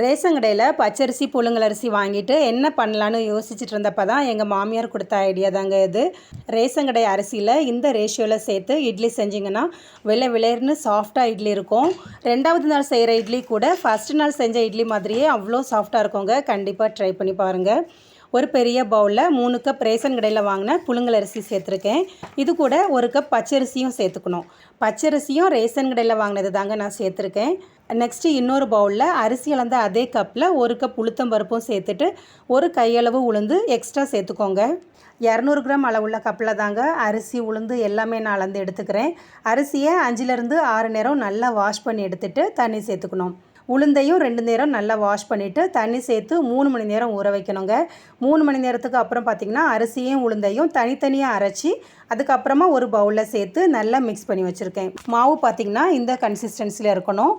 Ration கடையில் பச்சரிசி புழுங்கலரிசி வாங்கிட்டு என்ன பண்ணலான்னு யோசிச்சுட்டு இருந்தப்போ தான் எங்கள் மாமியார் கொடுத்த ஐடியா தாங்க இது. ரேஷன் கடை அரிசியில் இந்த ரேஷியோவில் சேர்த்து இட்லி செஞ்சிங்கன்னா விலை விளையர்னு சாஃப்டாக இட்லி இருக்கும். ரெண்டாவது நாள் செய்கிற இட்லி கூட ஃபஸ்ட்டு நாள் செஞ்ச இட்லி மாதிரியே அவ்வளோ சாஃப்டாக இருக்குங்க. கண்டிப்பாக ட்ரை பண்ணி பாருங்கள் ஒரு பெரிய பவுலில் மூணு கப் ரேஷன் கடையில் வாங்கின புழுங்கல் அரிசி சேர்த்துருக்கேன். இது கூட ஒரு கப் பச்சரிசியும் சேர்த்துக்கணும். பச்சரிசியும் ரேஷன் கடையில் வாங்கினது தாங்க நான் சேர்த்துருக்கேன். நெக்ஸ்ட்டு இன்னொரு பவுலில் அரிசி அளந்த அதே கப்பில் ஒரு கப் உளுத்தம் பருப்பும் சேர்த்துட்டு ஒரு கையளவு உளுந்து எக்ஸ்ட்ரா சேர்த்துக்கோங்க. இரநூறு கிராம் அளவுள்ள கப்பில் தாங்க அரிசி உளுந்து எல்லாமே நான் அளந்து எடுத்துக்கிறேன். அரிசியை அஞ்சுலேருந்து ஆறு நேரம் நல்லா வாஷ் பண்ணி எடுத்துகிட்டு தண்ணி சேர்த்துக்கணும். உளுந்தையும் ரெண்டு நேரம் நல்லா வாஷ் பண்ணிவிட்டு தண்ணி சேர்த்து மூணு மணி நேரம் ஊற வைக்கணுங்க. மூணு மணி நேரத்துக்கு அப்புறம் பார்த்திங்கன்னா அரிசியும் உளுந்தையும் தனித்தனியாக அரைச்சி அதுக்கப்புறமா ஒரு பவுலில் சேர்த்து நல்லா மிக்ஸ் பண்ணி வச்சுருக்கேன். மாவு பார்த்திங்கன்னா இந்த கன்சிஸ்டன்சியில் இருக்கணும்.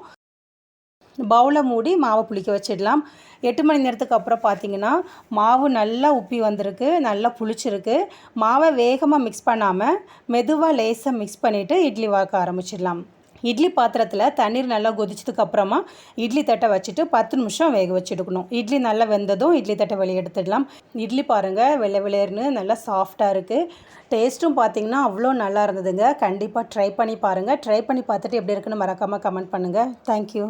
பவுலை மூடி மாவை புளிக்க வச்சிடலாம். எட்டு மணி நேரத்துக்கு அப்புறம் பார்த்தீங்கன்னா மாவு நல்லா உப்பி வந்திருக்கு நல்லா புளிச்சிருக்கு. மாவை வேகமாக மிக்ஸ் பண்ணாமல் மெதுவாக லேசாக மிக்ஸ் பண்ணிவிட்டு இட்லி வாக்க ஆரம்பிச்சிடலாம். இட்லி பாத்திரத்தில் தண்ணீர் நல்லா கொதிச்சதுக்கு அப்புறமா இட்லி தட்டை வச்சுட்டு பத்து நிமிஷம் வேக வச்சுடுக்கணும் இட்லி நல்லா வெந்ததும் இட்லி தட்டை வெளியே எடுத்துடலாம். இட்லி பாருங்கள் வெள்ளை வெளியேறுன்னு நல்லா சாஃப்டாக இருக்குது டேஸ்ட்டும் பார்த்தீங்கன்னா அவ்வளோ நல்லா இருந்ததுங்க. கண்டிப்பாக ட்ரை பண்ணி பாருங்கள் ட்ரை பண்ணி பார்த்துட்டு எப்படி இருக்குன்னு மறக்காமல் கமெண்ட் பண்ணுங்கள் தேங்க்யூ